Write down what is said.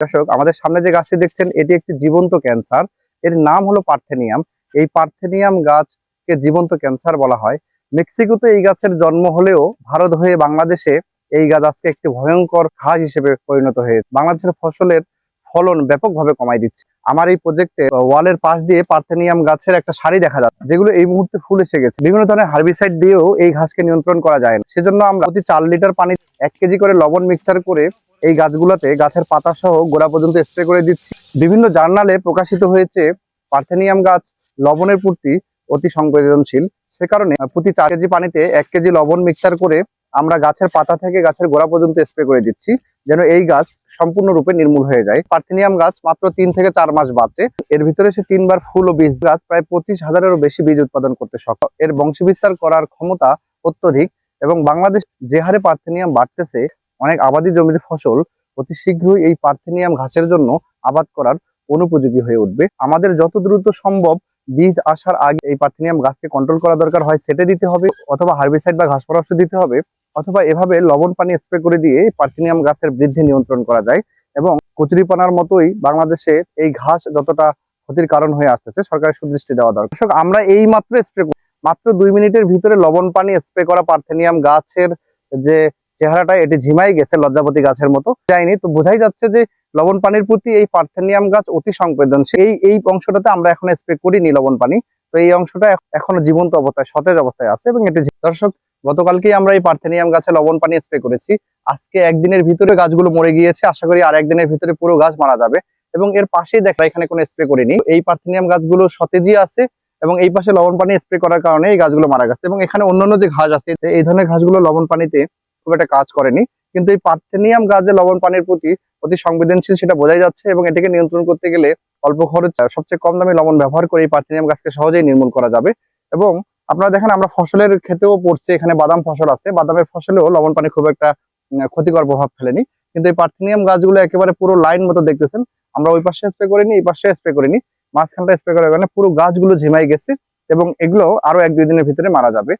দর্শক, আমাদের সামনে যে গাছটি দেখছেন, এটি একটি জীবন্ত ক্যান্সার। এর নাম হলো পার্থেনিয়াম। এই পার্থেনিয়াম গাছকে জীবন্ত ক্যান্সার বলা হয়। মেক্সিকোতে এই গাছের জন্ম হলেও ভারত হয়ে বাংলাদেশে এই গাছ আজকে একটি ভয়ঙ্কর ঘাস হিসেবে পরিণত হয়েছে। বাংলাদেশের ফসলের ফলন ব্যাপকভাবে কমাই দিচ্ছে। আমার এই প্রজেক্টে ওয়ালের পাশ দিয়ে পার্থেনিয়াম গাছের একটা সারি দেখা যাচ্ছে, যেগুলো এই মুহূর্তে ফুল এসে গেছে। বিভিন্ন ধরনের হার্বিসাইড দিয়েও এই ঘাসকে নিয়ন্ত্রণ করা যায় না। সেজন্য আমরা প্রতি চার লিটার পানি এক কেজি করে লবণ মিক্সচার করে এই গাছগুলোতে গাছের পাতা সহ গোড়া পর্যন্ত স্প্রে করে দিচ্ছি। বিভিন্ন জার্নালে প্রকাশিত হয়েছে পার্থেনিয়াম গাছ লবণের প্রতি অতি সংবেদনশীল। সে কারণে প্রতি চার কেজি পানিতে এক কেজি লবণ মিক্সচার করে আমরা গাছের পাতা থেকে গাছের গোড়া পর্যন্ত স্প্রে করে দিচ্ছি, যেন এই গাছ সম্পূর্ণরূপে নির্মূল হয়ে যায়। পার্থেনিয়াম গাছ মাত্র তিন থেকে চার মাস বাঁচে। এর ভিতরে সে তিনবার ফুল ও বীজ গাছ, প্রায় পঁচিশ হাজারেরও বেশি বীজ উৎপাদন করতে সক্ষম। এর বংশবিস্তার করার ক্ষমতা অত্যধিক এবং বাংলাদেশ যে হারে পার্থেনিয়াম বাড়তেছে, অনেক আবাদি জমির ফসল অতি শীঘ্রই এই পার্থেনিয়াম ঘাসের জন্য আবাদ করার অনুপযোগী হয়ে উঠবে। আমাদের যত দ্রুত সম্ভব বীজ আসার আগে এই পার্থেনিয়াম গাছকে কন্ট্রোল করা দরকার হয়, সেটে দিতে হবে অথবা হার্বিসাইড বা ঘাস পরামর্শ দিতে হবে। অথবা এভাবে লবণ পানি স্প্রে করে দিয়ে পার্থেনিয়াম গাছের বৃদ্ধি নিয়ন্ত্রণ করা যায় এবং কচুরিপানার মতোই বাংলাদেশে এই ঘাস যতটা ক্ষতির কারণ হয়ে আসতেছে সরকারের সুদৃষ্টি দেওয়া দরকার। দর্শক, আমরা এই মাত্র স্প্রে মাত্র দুই মিনিটের ভিতরে লবণ পানি স্প্রে করা পার্থেনিয়াম গাছের যে চেহারাটা এটি ঝিমাই গেছে লজ্জাপতি গাছের মতো। যায়নি তো বোঝাই যাচ্ছে যে লবণ পানির প্রতি এই পার্থেনিয়াম গাছ অতি সংবেদনশীল। এই এই অংশটাতে আমরা এখন স্প্রে করিনি লবণ পানি। তো এই অংশটা এখনও জীবন্ত অবস্থায় সতেজ অবস্থায় আছে এবং এটি দর্শক গতকালকেই আমরা এই পার্থেনিয়াম গাছে লবণ পানি স্প্রে করেছি। আজকে একদিনের ভিতরে গাছগুলো মরে গিয়েছে। আশা করি আর একদিনের ভিতরে পুরো গাছ মারা যাবে। এবং এর পাশেই দেখা, এখানে কোনো স্প্রে করিনি। এই পার্থেনিয়াম গাছগুলো সতেজই আছে এবং এই পাশে লবণ পানি স্প্রে করার কারণে এই গাছগুলো মারা গেছে। এবং এখানে অন্যান্য যে ঘাস আছে এই ধরনের ঘাসগুলো লবণ পানিতে খুব একটা কাজ করেনি। কিন্তু এই পার্থেনিয়াম গাছে লবণ পানির প্রতি অতি সংবেদনশীল সেটা বোঝাই যাচ্ছে এবং এটাকে নিয়ন্ত্রণ করতে গেলে অল্প খরচ সবচেয়ে কম দামে লবণ ব্যবহার করে এই পার্থেনিয়াম গাছকে সহজেই নির্মূল করা যাবে। এবং আপনারা দেখেন আমরা ফসলের ক্ষেত্রেও পড়ছে, এখানে বাদাম ফসল আছে। বাদামের ফসলেও লবণ পানি খুব একটা ক্ষতিকর প্রভাব ফেলেনি। কিন্তু এই পার্থেনিয়াম গাছগুলো একেবারে পুরো লাইন মতো দেখতেছেন। আমরা ওই পাশে স্প্রে করিনি, এই পাশে স্প্রে করিনি। মাঝখানটা স্প্রে করার কারণে পুরো গাছগুলো ঝিমাই গেছে এবং এগুলো আরও এক দুই দিনের ভিতরে মারা যাবে।